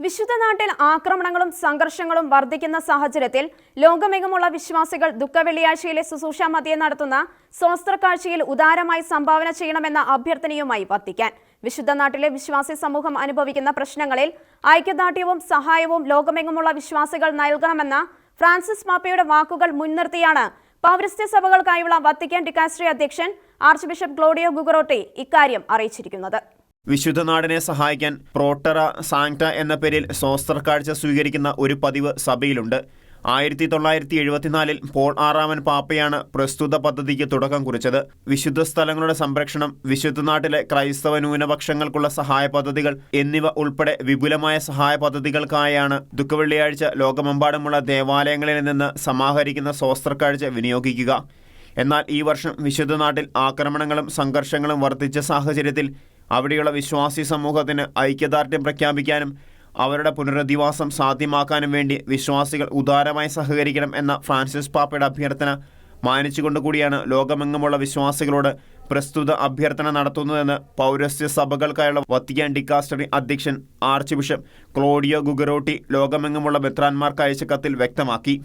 വിശുദ്ധ നാട്ടിൽ ആക്രമണങ്ങളും സംഘർഷങ്ങളും വർദ്ധിക്കുന്ന സാഹചര്യത്തിൽ ലോകമെങ്ങുമുള്ള വിശ്വാസികൾ ദുഃഖവെള്ളിയാഴ്ചയിലെ ശുശ്രൂഷ മധ്യേ നടത്തുന്ന സ്വസ്ത്രക്കാഴ്ചയിൽ ഉദാരമായി സംഭാവന ചെയ്യണമെന്ന അഭ്യർത്ഥനയുമായി വത്തിക്കാൻ വിശുദ്ധ നാട്ടിലെ വിശ്വാസി സമൂഹം അനുഭവിക്കുന്ന പ്രശ്നങ്ങളിൽ ഐക്യദാർഢ്യവും സഹായവും ലോകമെങ്ങുമുള്ള വിശ്വാസികൾ നൽകണമെന്ന ഫ്രാൻസിസ് മാപ്പയുടെ വാക്കുകൾ മുൻനിർത്തിയാണ് പൗരസ്ത്യ സഭകൾക്കായുള്ള വത്തിക്കാൻ ഡിക്കാസ്ട്രി അധ്യക്ഷൻ ആർച്ച് ബിഷപ്പ് ഗ്ലോഡിയോ ഗുഗറോട്ടി ഇക്കാര്യം അറിയിച്ചിരിക്കുന്നത്. വിശുദ്ധ നാടിനെ സഹായിക്കാൻ പ്രോട്ടറ സാങ്ക്ട എന്ന പേരിൽ സോസ്ത്ര കാഴ്ച സ്വീകരിക്കുന്ന ഒരു പതിവ് സഭയിലുണ്ട്. ആയിരത്തി തൊള്ളായിരത്തി എഴുപത്തിനാലിൽ പോൾ ആറാമൻ പാപ്പയാണ് പ്രസ്തുത പദ്ധതിക്ക് തുടക്കം കുറിച്ചത്. വിശുദ്ധ സ്ഥലങ്ങളുടെ സംരക്ഷണം വിശുദ്ധ നാട്ടിലെ ക്രൈസ്തവ ന്യൂനപക്ഷങ്ങൾക്കുള്ള സഹായ പദ്ധതികൾ എന്നിവ ഉൾപ്പെടെ വിപുലമായ സഹായ പദ്ധതികൾക്കായാണ് ദുഃഖവെള്ളിയാഴ്ച ലോകമെമ്പാടുമുള്ള ദേവാലയങ്ങളിൽ നിന്ന് സമാഹരിക്കുന്ന സ്വസ്ത്രക്കാഴ്ച വിനിയോഗിക്കുക. എന്നാൽ ഈ വർഷം വിശുദ്ധ നാട്ടിൽ ആക്രമണങ്ങളും സംഘർഷങ്ങളും വർദ്ധിച്ച സാഹചര്യത്തിൽ അവിടെയുള്ള വിശ്വാസി സമൂഹത്തിന് ഐക്യദാർഢ്യം പ്രഖ്യാപിക്കാനും അവരുടെ പുനരധിവാസം സാധ്യമാക്കാനും വേണ്ടി വിശ്വാസികൾ ഉദാരമായി സഹകരിക്കണം എന്ന ഫ്രാൻസിസ് പാപ്പയുടെ അഭ്യർത്ഥന മാനിച്ചുകൊണ്ടുകൂടിയാണ് ലോകമെങ്ങുമുള്ള വിശ്വാസികളോട് പ്രസ്തുത അഭ്യർത്ഥന നടത്തുന്നതെന്ന് പൗരസ്ത്യ സഭകൾക്കായുള്ള വത്തിക്കാൻ ഡിക്കാസ്റ്ററി അധ്യക്ഷൻ ആർച്ച് ബിഷപ്പ് ക്ലോഡിയോ ഗുഗറോട്ടി ലോകമെങ്ങുമുള്ള മെത്രാന്മാർക്ക് അയച്ച കത്തിൽ വ്യക്തമാക്കി.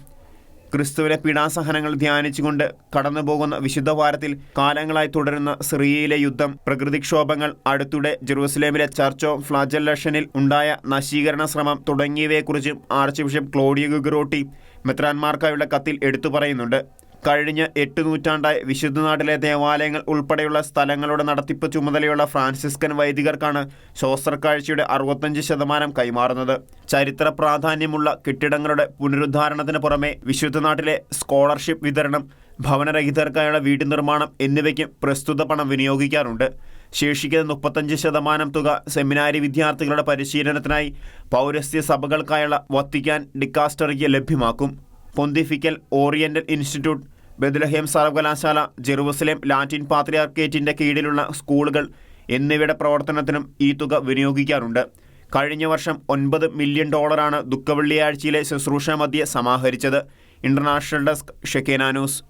ക്രിസ്തുവിലെ പീഡാസഹനങ്ങൾ ധ്യാനിച്ചുകൊണ്ട് കടന്നുപോകുന്ന വിശുദ്ധ വാരത്തിൽ കാലങ്ങളായി തുടരുന്ന സിറിയയിലെ യുദ്ധം പ്രകൃതിക്ഷോഭങ്ങൾ അടുത്തിടെ ജെറൂസലേമിലെ ചർച്ച് ഓഫ് ഫ്ലാജല്ലഷനിൽ ഉണ്ടായ നശീകരണ ശ്രമം തുടങ്ങിയവയെക്കുറിച്ചും ആർച്ച് ബിഷപ്പ് ക്ലോഡിയോ ഗുഗറോട്ടി മെത്രാന്മാർക്കായുള്ള കത്തിൽ എടുത്തു പറയുന്നുണ്ട്. കഴിഞ്ഞ എട്ട് നൂറ്റാണ്ടായി വിശുദ്ധ നാട്ടിലെ ദേവാലയങ്ങൾ ഉൾപ്പെടെയുള്ള സ്ഥലങ്ങളുടെ നടത്തിപ്പ് ചുമതലയുള്ള ഫ്രാൻസിസ്കൻ വൈദികർക്കാണ് ശോസ്ത്രക്കാഴ്ചയുടെ അറുപത്തഞ്ച് ശതമാനം കൈമാറുന്നത്. ചരിത്ര പ്രാധാന്യമുള്ള കെട്ടിടങ്ങളുടെ പുനരുദ്ധാരണത്തിന് പുറമെ വിശുദ്ധ നാട്ടിലെ സ്കോളർഷിപ്പ് വിതരണം ഭവനരഹിതർക്കായുള്ള വീട് നിർമ്മാണം എന്നിവയ്ക്കും പ്രസ്തുത പണം വിനിയോഗിക്കാറുണ്ട്. ശേഷിക്കുന്ന മുപ്പത്തഞ്ച് ശതമാനം തുക സെമിനാരി വിദ്യാർത്ഥികളുടെ പരിശീലനത്തിനായി പൗരസ്ത്യ സഭകൾക്കായുള്ള വത്തിക്കാൻ ഡിക്കാസ്റ്ററിക്ക് ലഭ്യമാക്കും. പൊന്തിഫിക്കൽ ഓറിയന്റൽ ഇൻസ്റ്റിറ്റ്യൂട്ട് ബെദ്ലഹേം സർവകലാശാല ജെറുസലേം ലാറ്റിൻ പാത്രിയാർക്കേറ്റിന്റെ കീഴിലുള്ള സ്കൂളുകൾ എന്നിവയുടെ പ്രവർത്തനത്തിനും ഈ തുക വിനിയോഗിക്കാറുണ്ട്. കഴിഞ്ഞ വർഷം ഒൻപത് മില്യൺ ഡോളറാണ് ദുഃഖവെള്ളിയാഴ്ചയിലെ ശുശ്രൂഷ മധ്യ സമാഹരിച്ചത്. International desk Shekinah news.